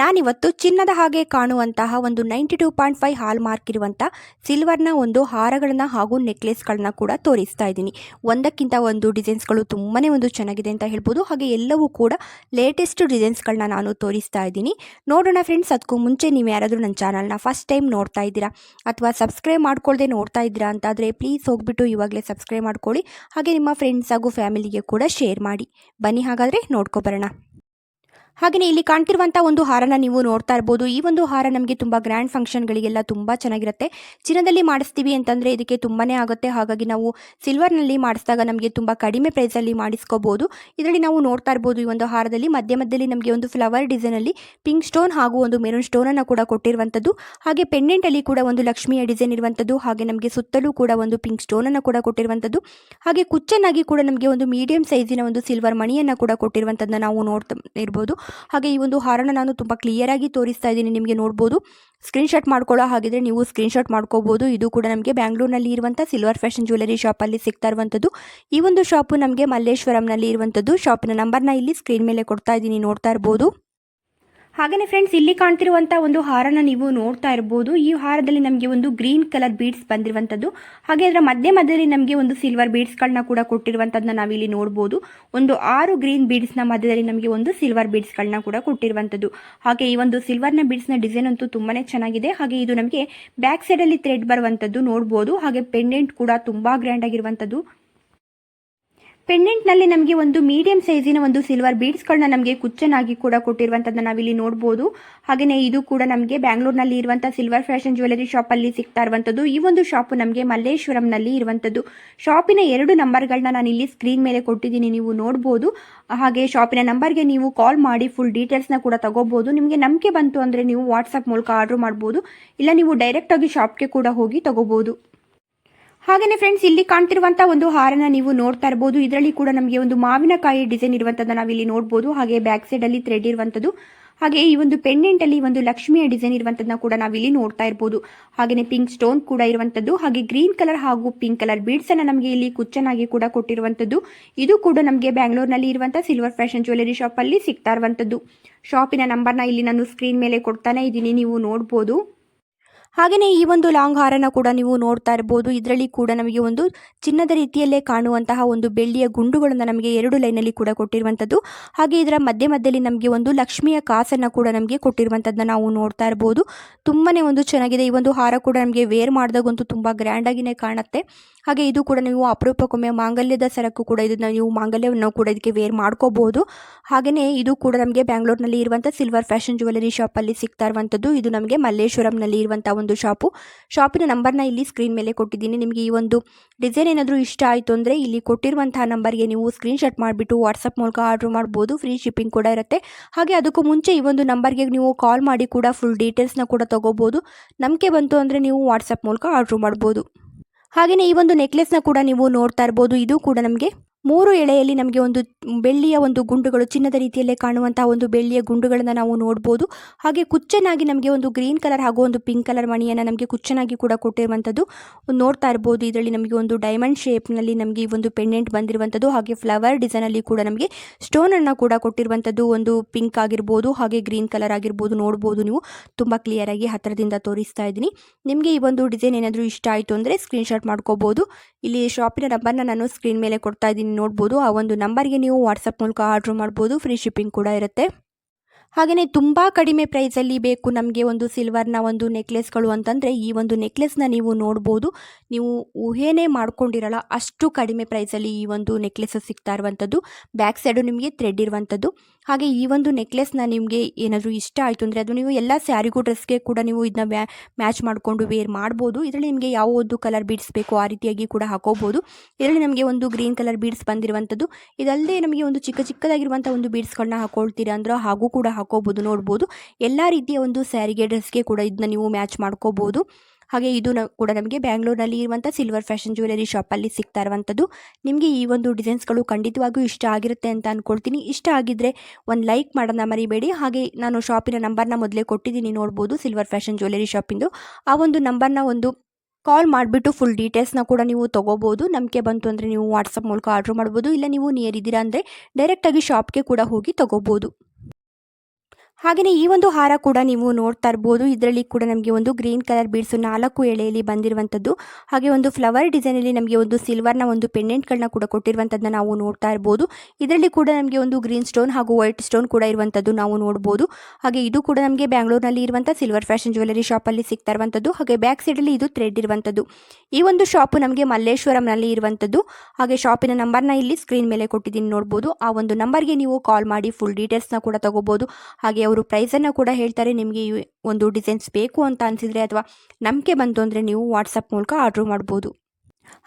ನಾನಿವತ್ತು ಚಿನ್ನದ ಹಾಗೆ ಕಾಣುವಂತಹ ಒಂದು ninety two point five hallmark ಇರುವಂಥ ಸಿಲ್ವರ್ನ ಒಂದು ಹಾರಗಳನ್ನ ಹಾಗೂ ನೆಕ್ಲೆಸ್ಗಳನ್ನ ಕೂಡ ತೋರಿಸ್ತಾ ಇದ್ದೀನಿ. ಒಂದಕ್ಕಿಂತ ಒಂದು ಡಿಸೈನ್ಸ್ಗಳು ತುಂಬಾ ಒಂದು ಚೆನ್ನಾಗಿದೆ ಅಂತ ಹೇಳ್ಬೋದು. ಹಾಗೆ ಎಲ್ಲವೂ ಕೂಡ ಲೇಟೆಸ್ಟ್ ಡಿಸೈನ್ಸ್ಗಳನ್ನ ನಾನು ತೋರಿಸ್ತಾ ಇದ್ದೀನಿ. ನೋಡೋಣ ಫ್ರೆಂಡ್ಸ್, ಅದಕ್ಕೂ ಮುಂಚೆ ನೀವು ಯಾರಾದರೂ ನನ್ನ ಚಾನಲ್ನ ಫಸ್ಟ್ ಟೈಮ್ ನೋಡ್ತಾ ಇದ್ದೀರಾ ಅಥವಾ ಸಬ್ಸ್ಕ್ರೈಬ್ ಮಾಡ್ಕೊಳ್ದೆ ನೋಡ್ತಾ ಇದ್ದೀರಾ ಅಂತಾದರೆ ಪ್ಲೀಸ್ ಹೋಗ್ಬಿಟ್ಟು ಇವಾಗಲೇ ಸಬ್ಸ್ಕ್ರೈಬ್ ಮಾಡ್ಕೊಳ್ಳಿ. ಹಾಗೆ ನಿಮ್ಮ ಫ್ರೆಂಡ್ಸ್ ಹಾಗೂ ಫ್ಯಾಮಿಲಿಗೆ ಕೂಡ ಶೇರ್ ಮಾಡಿ. ಬನ್ನಿ ಹಾಗಾದರೆ ನೋಡ್ಕೊಬರೋಣ ಹಾಗೆಯೇ ಇಲ್ಲಿ ಕಾಣ್ತಿರುವಂಥ ಒಂದು ಹಾರನ ನೀವು ನೋಡ್ತಾ ಇರ್ಬೋದು. ಈ ಒಂದು ಹಾರ ನಮಗೆ ತುಂಬ ಗ್ರ್ಯಾಂಡ್ ಫಂಕ್ಷನ್ಗಳಿಗೆಲ್ಲ ತುಂಬ ಚೆನ್ನಾಗಿರುತ್ತೆ. ಚಿನ್ನದಲ್ಲಿ ಮಾಡಿಸ್ತೀವಿ ಅಂತಂದರೆ ಇದಕ್ಕೆ ತುಂಬಾ ಆಗುತ್ತೆ. ಹಾಗಾಗಿ ನಾವು ಸಿಲ್ವರ್ನಲ್ಲಿ ಮಾಡಿಸಿದಾಗ ನಮಗೆ ತುಂಬ ಕಡಿಮೆ ಪ್ರೈಸಲ್ಲಿ ಮಾಡಿಸ್ಕೋಬೋದು. ಇದರಲ್ಲಿ ನಾವು ನೋಡ್ತಾ ಇರ್ಬೋದು ಈ ಒಂದು ಹಾರದಲ್ಲಿ ಮಧ್ಯ ಮಧ್ಯದಲ್ಲಿ ನಮಗೆ ಒಂದು ಫ್ಲವರ್ ಡಿಸೈನಲ್ಲಿ ಪಿಂಕ್ ಸ್ಟೋನ್ ಹಾಗೂ ಒಂದು ಮೆರೂನ್ ಸ್ಟೋನನ್ನು ಕೂಡ ಕೊಟ್ಟಿರುವಂಥದ್ದು ಹಾಗೆ ಪೆಂಡೆಂಟಲ್ಲಿ ಕೂಡ ಒಂದು ಲಕ್ಷ್ಮಿಯ ಡಿಸೈನ್ ಇರುವಂಥದ್ದು ಹಾಗೆ ನಮಗೆ ಸುತ್ತಲೂ ಕೂಡ ಒಂದು ಪಿಂಕ್ ಸ್ಟೋನನ್ನು ಕೂಡ ಕೊಟ್ಟಿರುವಂಥದ್ದು ಹಾಗೆ ಕುಚ್ಚನ್ನಾಗಿ ಕೂಡ ನಮಗೆ ಒಂದು ಮೀಡಿಯಂ ಸೈಜಿನ ಒಂದು ಸಿಲ್ವರ್ ಮಣಿಯನ್ನು ಕೂಡ ಕೊಟ್ಟಿರುವಂಥದ್ದನ್ನ ನಾವು ನೋಡ್ತಾ ಇರ್ಬೋದು. ಹಾಗೆ ಈ ಒಂದು ಹಾರನ ನಾನು ತುಂಬ ಕ್ಲಿಯರಾಗಿ ತೋರಿಸ್ತಾ ಇದ್ದೀನಿ, ನಿಮಗೆ ನೋಡ್ಬೋದು. ಸ್ಕ್ರೀನ್ಶಾಟ್ ಮಾಡ್ಕೊಳ್ಳೋ ಹಾಗಿದ್ರೆ ನೀವು ಸ್ಕ್ರೀನ್ಶಾಟ್ ಮಾಡ್ಕೋಬೋದು. ಇದು ಕೂಡ ನಮಗೆ ಬ್ಯಾಂಗ್ಳೂರ್ನಲ್ಲಿ ಇರುವಂಥ ಸಿಲ್ವರ್ ಫ್ಯಾಷನ್ ಜ್ಯುವೆಲರಿ ಶಾಪಲ್ಲಿ ಸಿಗ್ತಾ ಇರುವಂಥದ್ದು. ಈ ಒಂದು ಶಾಪು ನಮಗೆ ಮಲ್ಲೇಶ್ವರಂನಲ್ಲಿ ಇರುವಂಥದ್ದು. ಶಾಪಿನ ನಂಬರ್ನ ಇಲ್ಲಿ ಸ್ಕ್ರೀನ್ ಮೇಲೆ ಕೊಡ್ತಾ ಇದ್ದೀನಿ, ನೋಡ್ತಾ ಇರ್ಬೋದು. ಹಾಗೆಯೇ ಫ್ರೆಂಡ್ಸ್ ಇಲ್ಲಿ ಕಾಣ್ತಿರುವಂತಹ ಒಂದು ಹಾರನ ನೀವು ನೋಡ್ತಾ ಇರಬಹುದು ಈ ಹಾರದಲ್ಲಿ ನಮಗೆ ಒಂದು ಗ್ರೀನ್ ಕಲರ್ ಬೀಡ್ಸ್ ಬಂದಿರುವಂತದ್ದು. ಹಾಗೆ ಅದರ ಮಧ್ಯ ಮಧ್ಯದಲ್ಲಿ ನಮಗೆ ಒಂದು ಸಿಲ್ವರ್ ಬೀಡ್ಸ್ ಗಳನ್ನ ಕೂಡ ಕೊಟ್ಟಿರುವಂಥದ್ದನ್ನ ನಾವಿಲ್ಲಿ ನೋಡಬಹುದು ಒಂದು ಆರು ಗ್ರೀನ್ ಬೀಡ್ಸ್ನ ಮಧ್ಯದಲ್ಲಿ ನಮಗೆ ಒಂದು ಸಿಲ್ವರ್ ಬೀಡ್ಸ್ ಗಳನ್ನ ಕೂಡ ಕೊಟ್ಟಿರುವಂತದ್ದು. ಹಾಗೆ ಈ ಒಂದು ಸಿಲ್ವರ್ನ ಬೀಡ್ಸ್ನ ಡಿಸೈನ್ ಅಂತೂ ತುಂಬಾನೇ ಚೆನ್ನಾಗಿದೆ. ಹಾಗೆ ಇದು ನಮಗೆ ಬ್ಯಾಕ್ ಸೈಡ್ ಅಲ್ಲಿ ಥ್ರೆಡ್ ಬರುವಂತದ್ದು ನೋಡಬಹುದು ಹಾಗೆ ಪೆಂಡೆಂಟ್ ಕೂಡ ತುಂಬಾ ಗ್ರ್ಯಾಂಡ್ ಆಗಿರುವಂಥದ್ದು ಪೆಂಡೆಂಟ್ನಲ್ಲಿ ನಮಗೆ ಒಂದು ಮೀಡಿಯಂ ಸೈಜಿನ ಒಂದು ಸಿಲ್ವರ್ ಬೀಡ್ಸ್ಗಳನ್ನ ನಮಗೆ ಕುಚ್ಚನಾಗಿ ಕೂಡ ಕೊಟ್ಟಿರುವಂಥದ್ದನ್ನ ನಾವಿಲ್ಲಿ ನೋಡ್ಬೋದು. ಹಾಗೆಯೇ ಇದು ಕೂಡ ನಮಗೆ ಬ್ಯಾಂಗ್ಳೂರ್ನಲ್ಲಿ ಇರುವಂಥ ಸಿಲ್ವರ್ ಫ್ಯಾಷನ್ ಜ್ಯುವೆಲರಿ ಶಾಪಲ್ಲಿ ಸಿಗ್ತಾ ಇರುವಂಥದ್ದು. ಈ ಒಂದು ಶಾಪ್ ನಮಗೆ ಮಲ್ಲೇಶ್ವರಂನಲ್ಲಿ ಇರುವಂಥದ್ದು. ಶಾಪಿನ ಎರಡು ನಂಬರ್ಗಳನ್ನ ನಾನು ಇಲ್ಲಿ ಸ್ಕ್ರೀನ್ ಮೇಲೆ ಕೊಟ್ಟಿದ್ದೀನಿ, ನೀವು ನೋಡ್ಬೋದು. ಹಾಗೆ ಶಾಪಿನ ನಂಬರ್ಗೆ ನೀವು ಕಾಲ್ ಮಾಡಿ ಫುಲ್ ಡೀಟೇಲ್ಸ್ನ ಕೂಡ ತಗೋಬಹುದು ನಿಮಗೆ ನಂಬಿಕೆ ಬಂತು ಅಂದರೆ ನೀವು ವಾಟ್ಸಪ್ ಮೂಲಕ ಆರ್ಡರ್ ಮಾಡ್ಬೋದು. ಇಲ್ಲ ನೀವು ಡೈರೆಕ್ಟಾಗಿ ಶಾಪ್ಗೆ ಕೂಡ ಹೋಗಿ ತಗೋಬೋದು. ಹಾಗೆಯೇ ಫ್ರೆಂಡ್ಸ್ ಇಲ್ಲಿ ಕಾಣ್ತಿರುವಂತ ಒಂದು ಹಾರನ ನೀವು ನೋಡ್ತಾ ಇರಬಹುದು ಇದರಲ್ಲಿ ಕೂಡ ನಮಗೆ ಒಂದು ಮಾವಿನಕಾಯಿ ಡಿಸೈನ್ ಇರುವಂಥದ್ದನ್ನ ನಾವಿಲ್ಲಿ ನೋಡಬಹುದು ಹಾಗೆ ಬ್ಯಾಕ್ ಸೈಡ್ ಅಲ್ಲಿ ಥ್ರೆಡ್ ಇರುವಂತದ್ದು. ಹಾಗೆ ಈ ಒಂದು ಪೆಂಡೆಂಟ್ ಅಲ್ಲಿ ಒಂದು ಲಕ್ಷ್ಮಿಯ ಡಿಸೈನ್ ಇರುವಂತದ್ದನ್ನ ಕೂಡ ನಾವಿಲ್ಲಿ ನೋಡ್ತಾ ಇರಬಹುದು ಹಾಗೆಯೇ ಪಿಂಕ್ ಸ್ಟೋನ್ ಕೂಡ ಇರುವಂತದ್ದು. ಹಾಗೆ ಗ್ರೀನ್ ಕಲರ್ ಹಾಗೂ ಪಿಂಕ್ ಕಲರ್ ಬೀಡ್ಸ್ ಅನ್ನ ನಮಗೆ ಇಲ್ಲಿ ಕುಚ್ಚನಾಗಿ ಕೂಡ ಕೊಟ್ಟಿರುವಂತದ್ದು. ಇದು ಕೂಡ ನಮಗೆ ಬ್ಯಾಂಗ್ಳೂರ್ನಲ್ಲಿ ಇರುವಂತಹ ಸಿಲ್ವರ್ ಫ್ಯಾಷನ್ ಜ್ಯುವೆಲರಿ ಅಲ್ಲಿ ಸಿಗ್ತಾ ಇರುವಂತದ್ದು. ಶಾಪಿನ ನಂಬರ್ನ ಇಲ್ಲಿ ನಾನು ಸ್ಕ್ರೀನ್ ಮೇಲೆ ಕೊಡ್ತಾನೆ ಇದ್ದೀನಿ, ನೀವು ನೋಡ್ಬೋದು. ಹಾಗೆಯೇ ಈ ಒಂದು ಲಾಂಗ್ ಹಾರನ ಕೂಡ ನೀವು ನೋಡ್ತಾ ಇರ್ಬೋದು. ಇದರಲ್ಲಿ ಕೂಡ ನಮಗೆ ಒಂದು ಚಿನ್ನದ ರೀತಿಯಲ್ಲೇ ಕಾಣುವಂತಹ ಒಂದು ಬೆಳ್ಳಿಯ ಗುಂಡುಗಳನ್ನು ನಮಗೆ ಎರಡು ಲೈನಲ್ಲಿ ಕೂಡ ಕೊಟ್ಟಿರುವಂಥದ್ದು. ಹಾಗೆ ಇದರ ಮಧ್ಯ ಮಧ್ಯದಲ್ಲಿ ನಮಗೆ ಒಂದು ಲಕ್ಷ್ಮಿಯ ಕಾಸನ್ನು ಕೂಡ ನಮಗೆ ಕೊಟ್ಟಿರುವಂಥದ್ದನ್ನ ನಾವು ನೋಡ್ತಾ ಇರ್ಬೋದು. ತುಂಬಾ ಒಂದು ಚೆನ್ನಾಗಿದೆ. ಈ ಒಂದು ಹಾರ ಕೂಡ ನಮಗೆ ವೇರ್ ಮಾಡಿದಾಗಂತೂ ತುಂಬ ಆಗಿನೇ ಕಾಣುತ್ತೆ. ಹಾಗೆ ಇದು ಕೂಡ ನೀವು ಅಪರೂಪಕ್ಕೊಮ್ಮೆ ಮಾಂಗಲ್ಯದ ಸರಕು ಕೂಡ ಇದನ್ನು ನೀವು ಮಾಂಗಲ್ಯವನ್ನು ಕೂಡ ಇದಕ್ಕೆ ವೇರ್ ಮಾಡ್ಕೋಬಹುದು. ಹಾಗೆಯೇ ಇದು ಕೂಡ ನಮಗೆ ಬ್ಯಾಂಗ್ಳೂರ್ನಲ್ಲಿ ಇರುವಂಥ ಸಿಲ್ವರ್ ಫ್ಯಾಷನ್ ಜ್ಯುವೆಲರಿ ಶಾಪಲ್ಲಿ ಸಿಗ್ತಾ ಇರುವಂಥದ್ದು. ಇದು ನಮಗೆ ಮಲ್ಲೇಶ್ವರಂನಲ್ಲಿ ಇರುವಂಥ ಒಂದು ಶಾಪು. ಶಾಪಿನ ನಂಬರ್ನ ಇಲ್ಲಿ ಸ್ಕ್ರೀನ್ ಮೇಲೆ ಕೊಟ್ಟಿದ್ದೀನಿ. ನಿಮಗೆ ಈ ಒಂದು ಡಿಸೈನ್ ಏನಾದರೂ ಇಷ್ಟ ಆಯಿತು ಅಂದರೆ ಇಲ್ಲಿ ಕೊಟ್ಟಿರುವಂತಹ ನಂಬರ್ಗೆ ನೀವು ಸ್ಕ್ರೀನ್ಶಾಟ್ ಮಾಡಿಬಿಟ್ಟು ವಾಟ್ಸಪ್ ಮೂಲಕ ಆರ್ಡ್ರ್ ಮಾಡ್ಬೋದು. ಫ್ರೀ ಶಿಪ್ಪಿಂಗ್ ಕೂಡ ಇರುತ್ತೆ. ಹಾಗೆ ಅದಕ್ಕೂ ಮುಂಚೆ ಈ ಒಂದು ನಂಬರ್ಗೆ ನೀವು ಕಾಲ್ ಮಾಡಿ ಕೂಡ ಫುಲ್ ಡೀಟೇಲ್ಸ್ನ ಕೂಡ ತೊಗೋಬೋದು. ನಂಬಿಕೆ ಬಂತು ಅಂದರೆ ನೀವು ವಾಟ್ಸಪ್ ಮೂಲಕ ಆರ್ಡ್ರ್ ಮಾಡ್ಬೋದು. ಹಾಗೆಯೇ ಈ ಒಂದು ನೆಕ್ಲೆಸ್ನ ಕೂಡ ನೀವು ನೋಡ್ತಾ ಇರ್ಬೋದು. ಇದು ಕೂಡ ನಮಗೆ ಮೂರು ಎಳೆಯಲ್ಲಿ ನಮಗೆ ಒಂದು ಬೆಳ್ಳಿಯ ಒಂದು ಗುಂಡುಗಳು ಚಿನ್ನದ ರೀತಿಯಲ್ಲೇ ಕಾಣುವಂತಹ ಒಂದು ಬೆಳ್ಳಿಯ ಗುಂಡುಗಳನ್ನು ನಾವು ನೋಡ್ಬೋದು. ಹಾಗೆ ಕುಚ್ಚನಾಗಿ ನಮಗೆ ಒಂದು ಗ್ರೀನ್ ಕಲರ್ ಹಾಗೂ ಒಂದು ಪಿಂಕ್ ಕಲರ್ ಮಣಿಯನ್ನು ನಮಗೆ ಕುಚ್ಚನಾಗಿ ಕೂಡ ಕೊಟ್ಟಿರುವಂಥದ್ದು. ನೋಡ್ತಾ ಇರ್ಬೋದು, ಇದರಲ್ಲಿ ನಮಗೆ ಒಂದು ಡೈಮಂಡ್ ಶೇಪ್ನಲ್ಲಿ ನಮಗೆ ಈ ಒಂದು ಪೆಂಡೆಂಟ್ ಬಂದಿರುವಂಥದ್ದು. ಹಾಗೆ ಫ್ಲವರ್ ಡಿಸೈನಲ್ಲಿ ಕೂಡ ನಮಗೆ ಸ್ಟೋನನ್ನು ಕೂಡ ಕೊಟ್ಟಿರುವಂಥದ್ದು. ಒಂದು ಪಿಂಕ್ ಆಗಿರ್ಬೋದು, ಹಾಗೆ ಗ್ರೀನ್ ಕಲರ್ ಆಗಿರ್ಬೋದು ನೋಡ್ಬೋದು ನೀವು. ತುಂಬ ಕ್ಲಿಯರಾಗಿ ಹತ್ತಿರದಿಂದ ತೋರಿಸ್ತಾ ಇದ್ದೀನಿ. ನಿಮಗೆ ಈ ಒಂದು ಡಿಸೈನ್ ಏನಾದರೂ ಇಷ್ಟ ಆಯಿತು ಅಂದರೆ ಸ್ಕ್ರೀನ್ಶಾಟ್ ಮಾಡ್ಕೋಬೋದು. ಇಲ್ಲಿ ಶಾಪಿನ ನಂಬರ್ನ ನಾನು ಸ್ಕ್ರೀನ್ ಮೇಲೆ ಕೊಡ್ತಾ ಇದ್ದೀನಿ. ನೋಡ್ಬೋದು. ಆ ಒಂದು ನಂಬರ್ಗೆ ನೀವು ವಾಟ್ಸಪ್ ಮೂಲಕ ಆರ್ಡ್ರ್ ಮಾಡ್ಬೋದು. ಫ್ರೀ ಶಿಪ್ಪಿಂಗ್ ಕೂಡ ಇರುತ್ತೆ. ಹಾಗೆಯೇ ತುಂಬ ಕಡಿಮೆ ಪ್ರೈಸಲ್ಲಿ ಬೇಕು ನಮಗೆ ಒಂದು ಸಿಲ್ವರ್ನ ಒಂದು ನೆಕ್ಲೆಸ್ಗಳು ಅಂತಂದರೆ ಈ ಒಂದು ನೆಕ್ಲೆಸ್ನ ನೀವು ನೋಡ್ಬೋದು. ನೀವು ಊಹೆನೇ ಮಾಡ್ಕೊಂಡಿರಲ್ಲ ಅಷ್ಟು ಕಡಿಮೆ ಪ್ರೈಸಲ್ಲಿ ಈ ಒಂದು ನೆಕ್ಲೆಸ್ ಸಿಗ್ತಾ ಇರುವಂಥದ್ದು ಬ್ಯಾಕ್ ಸೈಡು ನಿಮಗೆ ಥ್ರೆಡ್ ಇರುವಂಥದ್ದು ಹಾಗೆ ಈ ಒಂದು ನೆಕ್ಲೆಸ್ನ ನಿಮಗೆ ಏನಾದರೂ ಇಷ್ಟ ಆಯಿತು ಅಂದರೆ ಅದು ನೀವು ಎಲ್ಲ ಸ್ಯಾರಿಗೂ ಡ್ರೆಸ್ಗೆ ಕೂಡ ನೀವು ಇದನ್ನ ಮ್ಯಾಚ್ ಮಾಡಿಕೊಂಡು ವೇರ್ ಮಾಡ್ಬೋದು. ಇದರಲ್ಲಿ ನಿಮಗೆ ಯಾವ ಒಂದು ಕಲರ್ ಬೀಡ್ಸ್ ಬೇಕು ಆ ರೀತಿಯಾಗಿ ಕೂಡ ಹಾಕೋಬೋದು. ಇದರಲ್ಲಿ ನಮಗೆ ಒಂದು ಗ್ರೀನ್ ಕಲರ್ ಬೀಡ್ಸ್ ಬಂದಿರುವಂಥದ್ದು ಇದಲ್ಲದೆ ನಮಗೆ ಒಂದು ಚಿಕ್ಕ ಚಿಕ್ಕದಾಗಿರುವಂಥ ಒಂದು ಬೀಡ್ಸ್ಗಳನ್ನ ಹಾಕೊಳ್ತೀರಾ ಅಂದ್ರೆ ಹಾಗೂ ಕೂಡ ಹಾಕೋಬೋದು, ನೋಡ್ಬೋದು. ಎಲ್ಲ ರೀತಿಯ ಒಂದು ಸ್ಯಾರಿಗೆ ಡ್ರೆಸ್ಗೆ ಕೂಡ ಇದನ್ನ ನೀವು ಮ್ಯಾಚ್ ಮಾಡ್ಕೋಬೋದು. ಹಾಗೆ ಇದು ಕೂಡ ನಮಗೆ ಬ್ಯಾಂಗ್ಳೂರ್ನಲ್ಲಿ ಇರುವಂಥ ಸಿಲ್ವರ್ ಫ್ಯಾಷನ್ ಜ್ಯುವೆಲರಿ ಶಾಪಲ್ಲಿ ಸಿಗ್ತಾ ಇರುವಂಥದ್ದು. ನಿಮಗೆ ಈ ಒಂದು ಡಿಸೈನ್ಸ್ಗಳು ಖಂಡಿತವಾಗಿಯೂ ಇಷ್ಟ ಆಗಿರುತ್ತೆ ಅಂತ ಅಂದ್ಕೊಳ್ತೀನಿ ಇಷ್ಟ ಆಗಿದ್ದರೆ ಒಂದು ಲೈಕ್ ಮಾಡೋಣ ಮರಿಬೇಡಿ. ಹಾಗೆ ನಾನು ಶಾಪಿನ ನಂಬರ್ನ ಮೊದಲೇ ಕೊಟ್ಟಿದ್ದೀನಿ ನೋಡ್ಬೋದು ಸಿಲ್ವರ್ ಫ್ಯಾಷನ್ ಜ್ಯುವೆಲರಿ ಶಾಪಿಂದು ಆ ಒಂದು ನಂಬರ್ನ ಒಂದು ಕಾಲ್ ಮಾಡಿಬಿಟ್ಟು ಫುಲ್ ಡೀಟೇಲ್ಸ್ನ ಕೂಡ ನೀವು ತೊಗೋಬೋದು. ನಂಬಿಕೆ ಬಂತು ಅಂದರೆ ನೀವು ವಾಟ್ಸಪ್ ಮೂಲಕ ಆರ್ಡ್ರ್ ಮಾಡ್ಬೋದು. ಇಲ್ಲ ನೀವು ನಿಯರ್ ಇದ್ದೀರಾ ಅಂದರೆ ಡೈರೆಕ್ಟಾಗಿ ಶಾಪ್ಗೆ ಕೂಡ ಹೋಗಿ ತೊಗೋಬೋದು. ಹಾಗೆಯೇ ಈ ಒಂದು ಹಾರ ಕೂಡ ನೀವು ನೋಡ್ತಾ ಇರ್ಬೋದು. ಇದರಲ್ಲಿ ಕೂಡ ನಮಗೆ ಒಂದು ಗ್ರೀನ್ ಕಲರ್ ಬೀಡ್ಸು ನಾಲ್ಕು ಎಳೆಯಲ್ಲಿ ಬಂದಿರುವಂಥದ್ದು. ಹಾಗೆ ಒಂದು ಫ್ಲವರ್ ಡಿಸೈನಲ್ಲಿ ನಮಗೆ ಒಂದು ಸಿಲ್ವರ್ನ ಒಂದು ಪೆಂಡೆಂಟ್ಗಳನ್ನ ಕೂಡ ಕೊಟ್ಟಿರುವಂಥದ್ದನ್ನ ನಾವು ನೋಡ್ತಾ ಇರ್ಬೋದು. ಇದರಲ್ಲಿ ಕೂಡ ನಮಗೆ ಒಂದು ಗ್ರೀನ್ ಸ್ಟೋನ್ ಹಾಗೂ ವೈಟ್ ಸ್ಟೋನ್ ಕೂಡ ಇರುವಂಥದ್ದು ನಾವು ನೋಡ್ಬೋದು. ಹಾಗೆ ಇದು ಕೂಡ ನಮಗೆ ಬ್ಯಾಂಗ್ಳೂರ್ನಲ್ಲಿ ಇರುವಂಥ ಸಿಲ್ವರ್ ಫ್ಯಾಷನ್ ಜ್ಯುವೆಲರಿ ಶಾಪಲ್ಲಿ ಸಿಗ್ತಾ ಇರುವಂಥದ್ದು. ಹಾಗೆ ಬ್ಯಾಕ್ ಸೈಡಲ್ಲಿ ಇದು ಥ್ರೆಡ್ ಇರುವಂಥದ್ದು. ಈ ಒಂದು ಶಾಪು ನಮಗೆ ಮಲ್ಲೇಶ್ವರಂನಲ್ಲಿ ಇರುವಂಥದ್ದು. ಹಾಗೆ ಶಾಪಿನ ನಂಬರ್ನ ಇಲ್ಲಿ ಸ್ಕ್ರೀನ್ ಮೇಲೆ ಕೊಟ್ಟಿದ್ದೀನಿ ನೋಡ್ಬೋದು. ಆ ಒಂದು ನಂಬರ್ಗೆ ನೀವು ಕಾಲ್ ಮಾಡಿ ಫುಲ್ ಡೀಟೇಲ್ಸ್ನ ಕೂಡ ತಗೋಬೋದು. ಹಾಗೆ ಅವರು ಪ್ರೈಸನ್ನು ಕೂಡ ಹೇಳ್ತಾರೆ, ನಿಮಗೆ ಒಂದು ಡಿಸೈನ್ಸ್ ಬೇಕು ಅಂತ ಅನಿಸಿದರೆ ಅಥವಾ ನಂಬಿಕೆ ಬಂತು ಅಂದರೆ ನೀವು ವಾಟ್ಸಪ್ ಮೂಲಕ ಆರ್ಡ್ರ್ ಮಾಡ್ಬೋದು.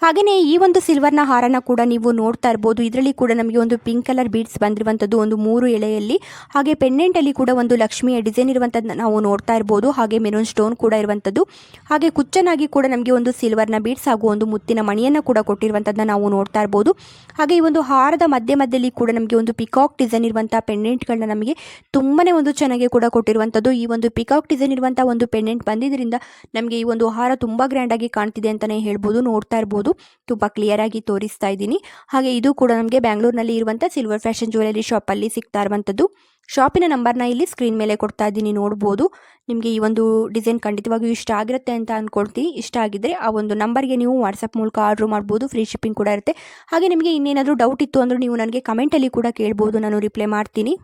ಹಾಗೆಯೇ ಈ ಒಂದು ಸಿಲ್ವರ್ನ ಹಾರನ ಕೂಡ ನೀವು ನೋಡ್ತಾ ಇರ್ಬೋದು. ಇದರಲ್ಲಿ ಕೂಡ ನಮಗೆ ಒಂದು ಪಿಂಕ್ ಕಲರ್ ಬೀಡ್ಸ್ ಬಂದಿರುವಂಥದ್ದು ಒಂದು ಮೂರು ಎಳೆಯಲ್ಲಿ, ಹಾಗೆ ಪೆಂಡೆಂಟಲ್ಲಿ ಕೂಡ ಒಂದು ಲಕ್ಷ್ಮಿಯ ಡಿಸೈನ್ ಇರುವಂಥದ್ದು ನಾವು ನೋಡ್ತಾ ಇರ್ಬೋದು. ಹಾಗೆ ಮೆರೂನ್ ಸ್ಟೋನ್ ಕೂಡ ಇರುವಂಥದ್ದು. ಹಾಗೆ ಕುಚ್ಚನಾಗಿ ಕೂಡ ನಮಗೆ ಒಂದು ಸಿಲ್ವರ್ನ ಬೀಡ್ಸ್ ಹಾಗೂ ಒಂದು ಮುತ್ತಿನ ಮಣಿಯನ್ನು ಕೂಡ ಕೊಟ್ಟಿರುವಂಥದ್ದನ್ನ ನಾವು ನೋಡ್ತಾ ಇರ್ಬೋದು. ಹಾಗೆ ಈ ಒಂದು ಹಾರದ ಮಧ್ಯ ಮಧ್ಯದಲ್ಲಿ ಕೂಡ ನಮಗೆ ಒಂದು ಪಿಕಾಕ್ ಡಿಸೈನ್ ಇರುವಂಥ ಪೆಂಡೆಂಟ್ಗಳನ್ನ ನಮಗೆ ತುಂಬಾ ಒಂದು ಚೆನ್ನಾಗಿ ಕೂಡ ಕೊಟ್ಟಿರುವಂಥದ್ದು. ಈ ಒಂದು ಪಿಕಾಕ್ ಡಿಸೈನ್ ಇರುವಂಥ ಒಂದು ಪೆಂಡೆಂಟ್ ಬಂದಿದ್ದರಿಂದ ನಮಗೆ ಈ ಒಂದು ಹಾರ ತುಂಬ ಗ್ರ್ಯಾಂಡಾಗಿ ಕಾಣ್ತಿದೆ ಅಂತಲೇ ಹೇಳ್ಬೋದು. ನೋಡ್ತಾ ಇರ್ಬೋದು. ತುಂಬ ಕ್ಲಿಯರಾಗಿ ತೋರಿಸ್ತಾ ಇದ್ದೀನಿ. ಹಾಗೆ ಇದು ಕೂಡ ನಮಗೆ ಬ್ಯಾಂಗ್ಳೂರ್ನಲ್ಲಿ ಇರುವಂಥ ಸಿಲ್ವರ್ ಫ್ಯಾಷನ್ ಜ್ಯುವೆಲರಿ ಶಾಪಲ್ಲಿ ಸಿಗ್ತಾ ಇರುವಂಥದ್ದು ಶಾಪಿನ ನಂಬರ್ನ ಇಲ್ಲಿ ಸ್ಕ್ರೀನ್ ಮೇಲೆ ಕೊಡ್ತಾ ಇದ್ದೀನಿ, ನೋಡ್ಬೋದು. ನಿಮಗೆ ಈ ಒಂದು ಡಿಸೈನ್ ಖಂಡಿತವಾಗಿಯೂ ಇಷ್ಟ ಆಗಿರುತ್ತೆ ಅಂತ ಅಂದ್ಕೊಳ್ತೀನಿ ಇಷ್ಟ ಆಗಿದ್ದರೆ ಆ ಒಂದು ನಂಬರ್ಗೆ ನೀವು ವಾಟ್ಸಪ್ ಮೂಲಕ ಆರ್ಡ್ರ್ ಮಾಡ್ಬೋದು. ಫ್ರೀ ಶಿಪ್ಪಿಂಗ್ ಕೂಡ ಇರುತ್ತೆ. ಹಾಗೆ ನಿಮಗೆ ಇನ್ನೇನಾದರೂ ಡೌಟ್ ಇತ್ತು ಅಂದ್ರೆ ನೀವು ನನಗೆ ಕಮೆಂಟಲ್ಲಿ ಕೂಡ ಕೇಳ್ಬೋದು. ನಾನು ರಿಪ್ಲೈ ಮಾಡ್ತೀನಿ.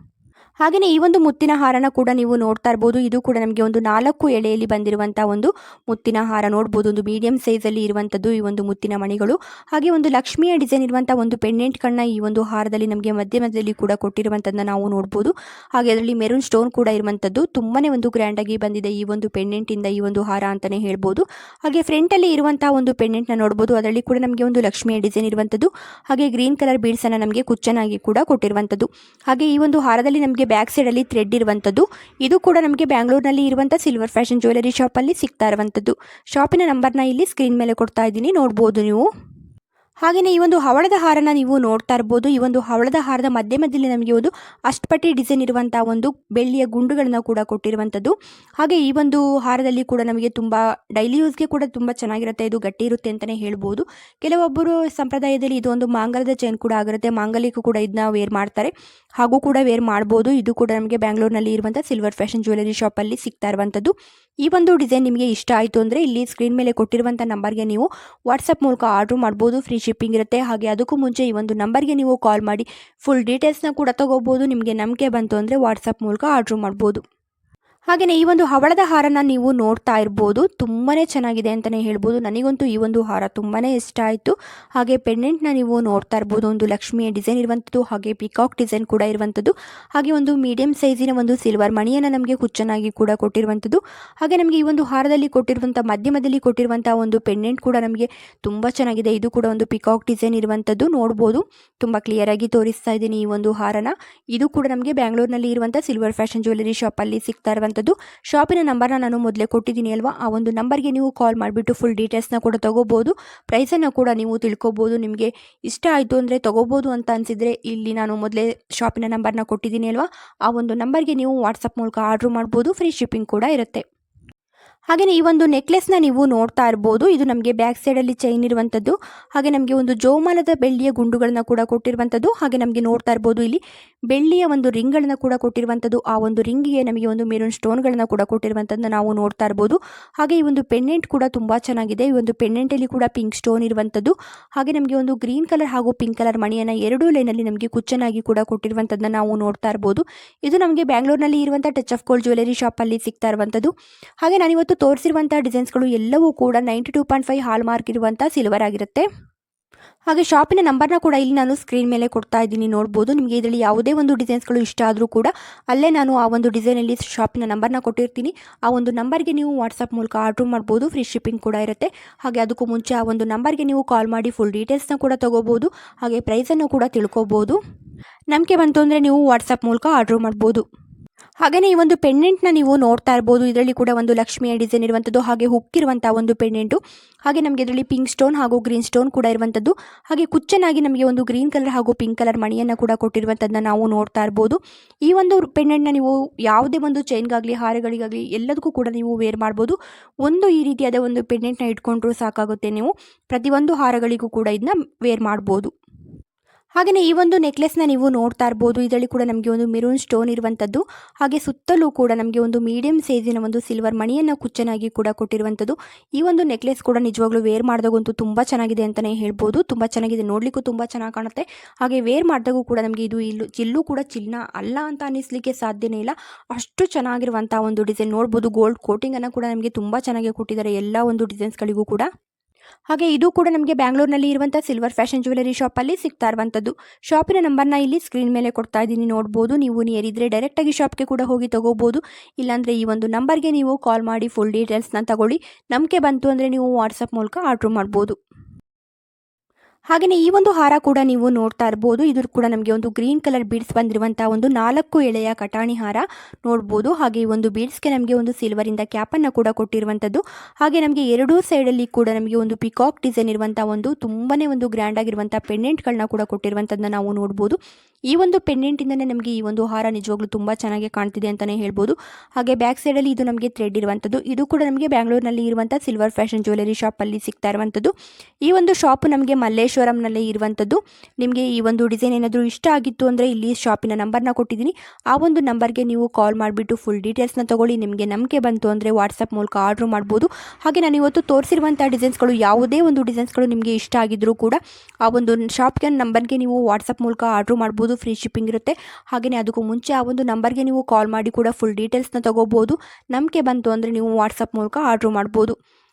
ಹಾಗೆಯೇ ಈ ಒಂದು ಮುತ್ತಿನ ಹಾರನ ಕೂಡ ನೀವು ನೋಡ್ತಾ ಇರ್ಬೋದು. ಇದು ಕೂಡ ನಮಗೆ ಒಂದು ನಾಲ್ಕು ಎಳೆಯಲ್ಲಿ ಬಂದಿರುವಂಥ ಒಂದು ಮುತ್ತಿನ ಹಾರ. ನೋಡ್ಬೋದು, ಒಂದು ಮೀಡಿಯಂ ಸೈಜಲ್ಲಿ ಇರುವಂಥದ್ದು ಈ ಒಂದು ಮುತ್ತಿನ ಮಣಿಗಳು. ಹಾಗೆ ಒಂದು ಲಕ್ಷ್ಮಿಯ ಡಿಸೈನ್ ಇರುವಂಥ ಒಂದು ಪೆಂಡೆಂಟ್ಗಳನ್ನ ಈ ಒಂದು ಹಾರದಲ್ಲಿ ನಮಗೆ ಮಧ್ಯ ಮಧ್ಯದಲ್ಲಿ ಕೂಡ ಕೊಟ್ಟಿರುವಂಥದ್ದನ್ನ ನಾವು ನೋಡ್ಬೋದು. ಹಾಗೆ ಅದರಲ್ಲಿ ಮೆರೂನ್ ಸ್ಟೋನ್ ಕೂಡ ಇರುವಂಥದ್ದು ತುಂಬಾ ಒಂದು ಗ್ರ್ಯಾಂಡಾಗಿ ಬಂದಿದೆ ಈ ಒಂದು ಪೆಂಡೆಂಟಿಂದ ಈ ಒಂದು ಹಾರ ಅಂತಲೇ ಹೇಳ್ಬೋದು. ಹಾಗೆ ಫ್ರಂಟಲ್ಲಿ ಇರುವಂಥ ಒಂದು ಪೆಂಡೆಂಟ್ನ ನೋಡ್ಬೋದು. ಅದರಲ್ಲಿ ಕೂಡ ನಮಗೆ ಒಂದು ಲಕ್ಷ್ಮಿಯ ಡಿಸೈನ್ ಇರುವಂಥದ್ದು ಹಾಗೆ ಗ್ರೀನ್ ಕಲರ್ ಬೀಡ್ಸನ್ನು ನಮಗೆ ಕುಚ್ಚನಾಗಿ ಕೂಡ ಕೊಟ್ಟಿರುವಂಥದ್ದು ಹಾಗೆ ಈ ಒಂದು ಹಾರದಲ್ಲಿ ನಮಗೆ ಬ್ಯಾಕ್ ಸೈಡಲ್ಲಿ ಥ್ರೆಡ್ ಇರುವಂಥದ್ದು ಇದು ಕೂಡ ನಮಗೆ ಬ್ಯಾಂಗ್ಳೂರ್ನಲ್ಲಿ ಇರುವಂಥ ಸಿಲ್ವರ್ ಫ್ಯಾಷನ್ ಜ್ಯುವೆಲರಿ ಶಾಪಲ್ಲಿ ಸಿಗ್ತಾ ಇರುವಂಥದ್ದು ಶಾಪಿನ ನಂಬರ್ನ ಇಲ್ಲಿ ಸ್ಕ್ರೀನ್ ಮೇಲೆ ಕೊಡ್ತಾ ಇದ್ದೀನಿ. ನೋಡ್ಬೋದು ನೀವು. ಹಾಗೆಯೇ ಈ ಒಂದು ಹವಳದ ಹಾರನ ನೀವು ನೋಡ್ತಾ ಇರ್ಬೋದು. ಈ ಒಂದು ಹವಳದ ಹಾರದ ಮಧ್ಯ ಮಧ್ಯದಲ್ಲಿ ನಮಗೆ ಒಂದು ಅಷ್ಟಪಟ್ಟಿ ಡಿಸೈನ್ ಇರುವಂತಹ ಒಂದು ಬೆಳ್ಳಿಯ ಗುಂಡುಗಳನ್ನ ಕೂಡ ಕೊಟ್ಟಿರುವಂಥದ್ದು ಹಾಗೆ ಈ ಒಂದು ಹಾರದಲ್ಲಿ ಕೂಡ ನಮಗೆ ತುಂಬಾ ಡೈಲಿ ಯೂಸ್ಗೆ ಕೂಡ ತುಂಬಾ ಚೆನ್ನಾಗಿರುತ್ತೆ. ಇದು ಗಟ್ಟಿ ಇರುತ್ತೆ ಅಂತಲೇ ಹೇಳ್ಬೋದು. ಕೆಲವೊಬ್ಬರು ಸಂಪ್ರದಾಯದಲ್ಲಿ ಇದು ಒಂದು ಮಾಂಗಲದ ಚೈನ್ ಕೂಡ ಆಗಿರುತ್ತೆ. ಮಾಂಗಲಿಕ ಕೂಡ ಇದನ್ನ ವೇರ್ ಮಾಡ್ತಾರೆ. ಹಾಗೂ ಕೂಡ ವೇರ್ ಮಾಡ್ಬೋದು. ಇದು ಕೂಡ ನಮಗೆ ಬ್ಯಾಂಗ್ಳೂರ್ನಲ್ಲಿ ಇರುವಂಥ ಸಿಲ್ವರ್ ಫ್ಯಾಷನ್ ಜ್ಯುವೆಲರಿ ಶಾಪಲ್ಲಿ ಸಿಗ್ತಾ ಇರುವಂಥದ್ದು ಈ ಒಂದು ಡಿಸೈನ್ ನಿಮಗೆ ಇಷ್ಟ ಆಯಿತು ಅಂದರೆ ಇಲ್ಲಿ ಸ್ಕ್ರೀನ್ ಮೇಲೆ ಕೊಟ್ಟಿರುವಂಥ ನಂಬರ್ಗೆ ನೀವು ವಾಟ್ಸಪ್ ಮೂಲಕ ಆರ್ಡ್ರ್ ಮಾಡ್ಬೋದು. ಫ್ರೀ ಶಿಪ್ಪಿಂಗ್ ಇರುತ್ತೆ. ಹಾಗೆ ಅದಕ್ಕೂ ಮುಂಚೆ ಈ ಒಂದು ನಂಬರ್ಗೆ ನೀವು ಕಾಲ್ ಮಾಡಿ ಫುಲ್ ಡೀಟೇಲ್ಸ್ನ ಕೂಡ ತಗೋಬೋದು. ನಿಮಗೆ ನಂಬಿಕೆ ಬಂತು ಅಂದರೆ ವಾಟ್ಸಪ್ ಮೂಲಕ ಆರ್ಡ್ರ್ ಮಾಡ್ಬೋದು. ಹಾಗೆಯೇ ಈ ಒಂದು ಹವಳದ ಹಾರನ ನೀವು ನೋಡ್ತಾ ಇರ್ಬೋದು. ತುಂಬಾ ಚೆನ್ನಾಗಿದೆ ಅಂತಲೇ ಹೇಳ್ಬೋದು. ನನಗಂತೂ ಈ ಒಂದು ಹಾರ ತುಂಬಾ ಇಷ್ಟ ಆಯಿತು. ಹಾಗೆ ಪೆಂಡೆಂಟ್ನ ನೀವು ನೋಡ್ತಾ ಇರ್ಬೋದು. ಒಂದು ಲಕ್ಷ್ಮಿಯ ಡಿಸೈನ್ ಇರುವಂಥದ್ದು ಹಾಗೆ ಪಿಕಾಕ್ ಡಿಸೈನ್ ಕೂಡ ಇರುವಂಥದ್ದು ಹಾಗೆ ಒಂದು ಮೀಡಿಯಂ ಸೈಜಿನ ಒಂದು ಸಿಲ್ವರ್ ಮಣಿಯನ್ನು ನಮಗೆ ಕುಚ್ಚನಾಗಿ ಕೂಡ ಕೊಟ್ಟಿರುವಂಥದ್ದು ಹಾಗೆ ನಮಗೆ ಈ ಒಂದು ಹಾರದಲ್ಲಿ ಕೊಟ್ಟಿರುವಂಥ ಮಧ್ಯಮದಲ್ಲಿ ಕೊಟ್ಟಿರುವಂಥ ಒಂದು ಪೆಂಡೆಂಟ್ ಕೂಡ ನಮಗೆ ತುಂಬ ಚೆನ್ನಾಗಿದೆ. ಇದು ಕೂಡ ಒಂದು ಪಿಕಾಕ್ ಡಿಸೈನ್ ಇರುವಂಥದ್ದು ನೋಡ್ಬೋದು. ತುಂಬ ಕ್ಲಿಯರಾಗಿ ತೋರಿಸ್ತಾ ಇದ್ದೀನಿ ಈ ಒಂದು ಹಾರನ. ಇದು ಕೂಡ ನಮಗೆ ಬ್ಯಾಂಗ್ಳೂರಿನಲ್ಲಿ ಇರುವಂಥ ಸಿಲ್ವರ್ ಫ್ಯಾಷನ್ ಜ್ಯುವೆಲರಿ ಶಾಪಲ್ಲಿ ಸಿಗ್ತಾ ಇರುವಂಥದ್ದು ಶಾಪಿನ ನಂಬರ್ನ ನಾನು ಮೊದಲೇ ಕೊಟ್ಟಿದ್ದೀನಿ ಅಲ್ವಾ? ಆ ಒಂದು ನಂಬರ್ಗೆ ನೀವು ಕಾಲ್ ಮಾಡಿಬಿಟ್ಟು ಫುಲ್ ಡೀಟೇಲ್ಸ್ನ ಕೂಡ ತೊಗೋಬೋದು. ಪ್ರೈಸನ್ನು ಕೂಡ ನೀವು ತಿಳ್ಕೊಬೋದು. ನಿಮಗೆ ಇಷ್ಟ ಆಯಿತು ಅಂದರೆ ತೊಗೋಬೋದು ಅಂತ ಅನಿಸಿದರೆ ಇಲ್ಲಿ ನಾನು ಮೊದಲೇ ಶಾಪಿನ ನಂಬರ್ನ ಕೊಟ್ಟಿದ್ದೀನಿ ಅಲ್ವಾ? ಆ ಒಂದು ನಂಬರ್ಗೆ ನೀವು ವಾಟ್ಸಪ್ ಮೂಲಕ ಆರ್ಡ್ರ್ ಮಾಡ್ಬೋದು. ಫ್ರೀ ಶಿಪ್ಪಿಂಗ್ ಕೂಡ ಇರುತ್ತೆ. ಹಾಗೆಯೇ ಈ ಒಂದು ನೆಕ್ಲೆಸ್ನ ನೀವು ನೋಡ್ತಾ ಇರ್ಬೋದು. ಇದು ನಮಗೆ ಬ್ಯಾಕ್ ಸೈಡಲ್ಲಿ ಚೈನ್ ಇರುವಂಥದ್ದು ಹಾಗೆ ನಮಗೆ ಒಂದು ಜೋಮಾಲದ ಬೆಳ್ಳಿಯ ಗುಂಡುಗಳನ್ನ ಕೂಡ ಕೊಟ್ಟಿರುವಂಥದ್ದು ಹಾಗೆ ನಮಗೆ ನೋಡ್ತಾ ಇರ್ಬೋದು ಇಲ್ಲಿ ಬೆಳ್ಳಿಯ ಒಂದು ರಿಂಗ್ಗಳನ್ನ ಕೂಡ ಕೊಟ್ಟಿರುವಂಥದ್ದು ಆ ಒಂದು ರಿಂಗಿಗೆ ನಮಗೆ ಒಂದು ಮೆರೂನ್ ಸ್ಟೋನ್ಗಳನ್ನ ಕೂಡ ಕೊಟ್ಟಿರುವಂಥದ್ದನ್ನ ನಾವು ನೋಡ್ತಾ ಇರ್ಬೋದು. ಹಾಗೆ ಈ ಒಂದು ಪೆಂಡೆಂಟ್ ಕೂಡ ತುಂಬ ಚೆನ್ನಾಗಿದೆ. ಈ ಒಂದು ಪೆಂಡೆಂಟಲ್ಲಿ ಕೂಡ ಪಿಂಕ್ ಸ್ಟೋನ್ ಇರುವಂಥದ್ದು ಹಾಗೆ ನಮಗೆ ಒಂದು ಗ್ರೀನ್ ಕಲರ್ ಹಾಗೂ ಪಿಂಕ್ ಕಲರ್ ಮಣಿಯನ್ನು ಎರಡೂ ಲೈನಲ್ಲಿ ನಮಗೆ ಕುಚ್ಚನಾಗಿ ಕೂಡ ಕೊಟ್ಟಿರುವಂಥದ್ದನ್ನ ನಾವು ನೋಡ್ತಾ ಇರ್ಬೋದು. ಇದು ನಮಗೆ ಬ್ಯಾಂಗ್ಳೂರ್ನಲ್ಲಿ ಇರುವಂಥ ಟಚ್ ಆಫ್ ಗೋಲ್ಡ್ ಜ್ಯುವೆಲರಿ ಶಾಪಲ್ಲಿ ಸಿಗ್ತಾ ಇರುವಂಥದ್ದು ಹಾಗೆ ನಾನಿವತ್ತು ತೋರಿಸಿರುವಂಥ ಡಿಸೈನ್ಸ್ಗಳು ಎಲ್ಲವೂ ಕೂಡ ninety two point five hallmark ಇರುವಂಥ ಸಿಲ್ವರ್ ಆಗಿರುತ್ತೆ. ಹಾಗೆ ಶಾಪಿನ ನಂಬರ್ನ ಕೂಡ ಇಲ್ಲಿ ನಾನು ಸ್ಕ್ರೀನ್ ಮೇಲೆ ಕೊಡ್ತಾ ಇದ್ದೀನಿ, ನೋಡ್ಬೋದು. ನಿಮಗೆ ಇದರಲ್ಲಿ ಯಾವುದೇ ಒಂದು ಡಿಸೈನ್ಸ್ಗಳು ಇಷ್ಟ ಆದರೂ ಕೂಡ ಅಲ್ಲೇ ನಾನು ಆ ಒಂದು ಡಿಸೈನಲ್ಲಿ ಶಾಪಿನ ನಂಬರ್ನ ಕೊಟ್ಟಿರ್ತೀನಿ. ಆ ಒಂದು ನಂಬರ್ಗೆ ನೀವು ವಾಟ್ಸಪ್ ಮೂಲಕ ಆರ್ಡ್ರ್ ಮಾಡ್ಬೋದು ಫ್ರೀ ಶಿಪ್ಪಿಂಗ್ ಕೂಡ ಇರುತ್ತೆ. ಹಾಗೆ ಅದಕ್ಕೂ ಮುಂಚೆ ಆ ಒಂದು ನಂಬರ್ಗೆ ನೀವು ಕಾಲ್ ಮಾಡಿ ಫುಲ್ ಡೀಟೇಲ್ಸ್ನ ಕೂಡ ತೊಗೋಬೋದು, ಹಾಗೆ ಪ್ರೈಸನ್ನು ಕೂಡ ತಿಳ್ಕೊಬೋದು. ನಂಬಿಕೆ ಬಂತು ಅಂದರೆ ನೀವು ವಾಟ್ಸಪ್ ಮೂಲಕ ಆರ್ಡ್ರ್ ಮಾಡ್ಬೋದು. ಹಾಗೆಯೇ ಈ ಒಂದು ಪೆಂಡೆಂಟ್ನ ನೀವು ನೋಡ್ತಾ ಇರ್ಬೋದು. ಇದರಲ್ಲಿ ಕೂಡ ಒಂದು ಲಕ್ಷ್ಮಿಯ ಡಿಸೈನ್ ಇರುವಂಥದ್ದು ಹಾಗೆ ಹುಕ್ಕಿರುವಂಥ ಒಂದು ಪೆಂಡೆಂಟು. ಹಾಗೆ ನಮಗೆ ಇದರಲ್ಲಿ ಪಿಂಕ್ ಸ್ಟೋನ್ ಹಾಗೂ ಗ್ರೀನ್ ಸ್ಟೋನ್ ಕೂಡ ಇರುವಂಥದ್ದು ಹಾಗೆ ಕುಚ್ಚನಾಗಿ ನಮಗೆ ಒಂದು ಗ್ರೀನ್ ಕಲರ್ ಹಾಗೂ ಪಿಂಕ್ ಕಲರ್ ಮಣಿಯನ್ನು ಕೂಡ ಕೊಟ್ಟಿರುವಂಥದ್ದನ್ನ ನಾವು ನೋಡ್ತಾ ಇರ್ಬೋದು. ಈ ಒಂದು ಪೆಂಡೆಂಟ್ನ ನೀವು ಯಾವುದೇ ಒಂದು ಚೈನ್ಗಾಗಲಿ, ಹಾರಗಳಿಗಾಗಲಿ ಎಲ್ಲದಕ್ಕೂ ಕೂಡ ನೀವು ವೇರ್ ಮಾಡ್ಬೋದು. ಒಂದು ಈ ರೀತಿಯಾದ ಒಂದು ಪೆಂಡೆಂಟ್ನ ಇಟ್ಕೊಂಡ್ರೂ ಸಾಕಾಗುತ್ತೆ ನೀವು. ಪ್ರತಿಯೊಂದು ಹಾರಗಳಿಗೂ ಕೂಡ ಇದನ್ನ ವೇರ್ ಮಾಡ್ಬೋದು. ಹಾಗೆಯೇ ಈ ಒಂದು ನೆಕ್ಲೆಸ್ನ ನೀವು ನೋಡ್ತಾ ಇರ್ಬೋದು. ಇದರಲ್ಲಿ ಕೂಡ ನಮಗೆ ಒಂದು ಮೆರೂನ್ ಸ್ಟೋನ್ ಇರುವಂಥದ್ದು ಹಾಗೆ ಸುತ್ತಲೂ ಕೂಡ ನಮಗೆ ಒಂದು ಮೀಡಿಯಂ ಸೈಜಿನ ಒಂದು ಸಿಲ್ವರ್ ಮಣಿಯನ್ನು ಕುಚ್ಚನಾಗಿ ಕೂಡ ಕೊಟ್ಟಿರುವಂಥದ್ದು ಈ ಒಂದು ನೆಕ್ಲೆಸ್ ಕೂಡ ನಿಜವಾಗ್ಲೂ ವೇರ್ ಮಾಡಿದಾಗಂತೂ ತುಂಬ ಚೆನ್ನಾಗಿದೆ ಅಂತಲೇ ಹೇಳ್ಬೋದು. ತುಂಬ ಚೆನ್ನಾಗಿದೆ. ನೋಡಲಿಕ್ಕೂ ತುಂಬ ಚೆನ್ನಾಗಿ ಕಾಣುತ್ತೆ. ಹಾಗೆ ವೇರ್ ಮಾಡಿದಾಗೂ ಕೂಡ ನಮಗೆ ಇದು ಇಲ್ಲೂ ಎಲ್ಲೂ ಕೂಡ ಚಿನ್ನ ಅಲ್ಲ ಅಂತ ಅನ್ನಿಸ್ಲಿಕ್ಕೆ ಸಾಧ್ಯನೇ ಇಲ್ಲ. ಅಷ್ಟು ಚೆನ್ನಾಗಿರುವಂಥ ಒಂದು ಡಿಸೈನ್ ನೋಡ್ಬೋದು. ಗೋಲ್ಡ್ ಕೋಟಿಂಗನ್ನು ಕೂಡ ನಮಗೆ ತುಂಬ ಚೆನ್ನಾಗಿ ಕೊಟ್ಟಿದ್ದಾರೆ. ಎಲ್ಲ ಒಂದು ಡಿಸೈನ್ಸ್ಗಳಿಗೂ ಕೂಡ. ಹಾಗೆ ಇದು ಕೂಡ ನಮಗೆ ಬ್ಯಾಂಗ್ಳೂರ್ನಲ್ಲಿ ಇರುವಂಥ ಸಿಲ್ವರ್ ಫ್ಯಾಷನ್ ಜ್ಯುವೆಲರಿ ಶಾಪಲ್ಲಿ ಸಿಗ್ತಾ ಇರುವಂಥದ್ದು. ಶಾಪಿನ ನಂಬರ್ನ ಇಲ್ಲಿ ಸ್ಕ್ರೀನ್ ಮೇಲೆ ಕೊಡ್ತಾ ಇದ್ದೀನಿ, ನೋಡ್ಬೋದು. ನೀವು ನಿಯರ್ ಇದ್ದರೆ ಡೈರೆಕ್ಟಾಗಿ ಶಾಪ್ಗೆ ಕೂಡ ಹೋಗಿ ತಗೋಬೋದು. ಇಲ್ಲಾಂದರೆ ಈ ಒಂದು ನಂಬರ್ಗೆ ನೀವು ಕಾಲ್ ಮಾಡಿ ಫುಲ್ ಡೀಟೇಲ್ಸ್ನ ತಗೊಳ್ಳಿ. ನಂಬಿಕೆ ಬಂತು ಅಂದರೆ ನೀವು ವಾಟ್ಸಪ್ ಮೂಲಕ ಆರ್ಡ್ರ್ ಮಾಡ್ಬೋದು. ಹಾಗೆಯೇ ಈ ಒಂದು ಹಾರ ಕೂಡ ನೀವು ನೋಡ್ತಾ ಇರ್ಬೋದು. ಇದು ಕೂಡ ನಮಗೆ ಒಂದು ಗ್ರೀನ್ ಕಲರ್ ಬೀಡ್ಸ್ ಬಂದಿರುವಂಥ ಒಂದು ನಾಲ್ಕು ಎಳೆಯ ಕಟಾಣಿ ಹಾರ ನೋಡ್ಬೋದು. ಹಾಗೆ ಈ ಒಂದು ಬೀಡ್ಸ್ಗೆ ನಮಗೆ ಒಂದು ಸಿಲ್ವರ್ ಇಂದ ಕ್ಯಾಪ್ ಕ್ಯಾಪನ್ನು ಕೂಡ ಕೊಟ್ಟಿರುವಂತದ್ದು. ಹಾಗೆ ನಮಗೆ ಎರಡೂ ಅಲ್ಲಿ ಕೂಡ ನಮಗೆ ಒಂದು ಪಿಕಾಕ್ ಡಿಸೈನ್ ಇರುವಂಥ ಒಂದು ತುಂಬಾನೇ ಒಂದು ಗ್ರ್ಯಾಂಡ್ ಆಗಿರುವಂತಹ ಪೆಂಡೆಂಟ್ ಗಳನ್ನ ಕೂಡ ಕೊಟ್ಟಿರುವಂಥದ್ದನ್ನ ನಾವು ನೋಡ್ಬೋದು. ಈ ಒಂದು ಪೆಂಡೆಂಟ್ ಪೆಂಡೆಂಟಿಂದನೇ ನಮಗೆ ಈ ಒಂದು ಹಾರ ನಿಜವಾಗ್ಲೂ ತುಂಬಾ ಚೆನ್ನಾಗಿ ಕಾಣ್ತಿದೆ ಅಂತಾನೆ ಹೇಳ್ಬೋದು. ಹಾಗೆ ಬ್ಯಾಕ್ ಸೈಡ್ ಅಲ್ಲಿ ಇದು ನಮಗೆ ಥ್ರೆಡ್ ಇರುವಂಥದ್ದು ಇದು ಕೂಡ ನಮಗೆ ಬ್ಯಾಂಗ್ಳೂರಿನಲ್ಲಿ ಇರುವಂಥ ಸಿಲ್ವರ್ ಫ್ಯಾಷನ್ ಜ್ಯುವೆಲರಿ ಅಲ್ಲಿ ಸಿಗ್ತಾ ಇರುವಂಥದ್ದು ಈ ಒಂದು ಶಾಪ್ ನಮಗೆ ಮಲ್ಲೇಶ್ವರಂನಲ್ಲಿ ಇರುವಂಥದ್ದು. ನಿಮಗೆ ಈ ಒಂದು ಡಿಸೈನ್ ಏನಾದರೂ ಇಷ್ಟ ಆಗಿತ್ತು ಅಂದರೆ ಇಲ್ಲಿ ಶಾಪಿನ ನಂಬರ್ನ ಕೊಟ್ಟಿದ್ದೀನಿ. ಆ ಒಂದು ನಂಬರ್ಗೆ ನೀವು ಕಾಲ್ ಮಾಡಿಬಿಟ್ಟು ಫುಲ್ ಡೀಟೇಲ್ಸ್ನ ತೊಗೊಳ್ಳಿ, ನಿಮಗೆ ನಂಬಿಕೆ ಬಂತು ಅಂದರೆ ವಾಟ್ಸಪ್ ಮೂಲಕ ಆರ್ಡ್ರ್ ಮಾಡ್ಬೋದು. ಹಾಗೆ ನಾನು ಇವತ್ತು ತೋರಿಸಿರುವಂಥ ಡಿಸೈನ್ಸ್ಗಳು ಯಾವುದೇ ಒಂದು ಡಿಸೈನ್ಸ್ಗಳು ನಿಮಗೆ ಇಷ್ಟ ಆಗಿದ್ದರೂ ಕೂಡ ಆ ಒಂದು ಶಾಪ್ಗೆ ನಂಬರ್ಗೆ ನೀವು ವಾಟ್ಸಪ್ ಮೂಲಕ ಆರ್ಡ್ರ್ ಮಾಡ್ಬೋದು ಫ್ರೀ ಶಿಪ್ಪಿಂಗ್ ಇರುತ್ತೆ. ಹಾಗೆಯೇ ಅದಕ್ಕೂ ಮುಂಚೆ ಆ ಒಂದು ನಂಬರ್ಗೆ ನೀವು ಕಾಲ್ ಮಾಡಿ ಕೂಡ ಫುಲ್ ಡೀಟೇಲ್ಸ್ನ ತೊಗೋಬೋದು. ನಂಬಿಕೆ ಬಂತು ಅಂದರೆ ನೀವು ವಾಟ್ಸಪ್ ಮೂಲಕ ಆರ್ಡ್ರ್ ಮಾಡ್ಬೋದು.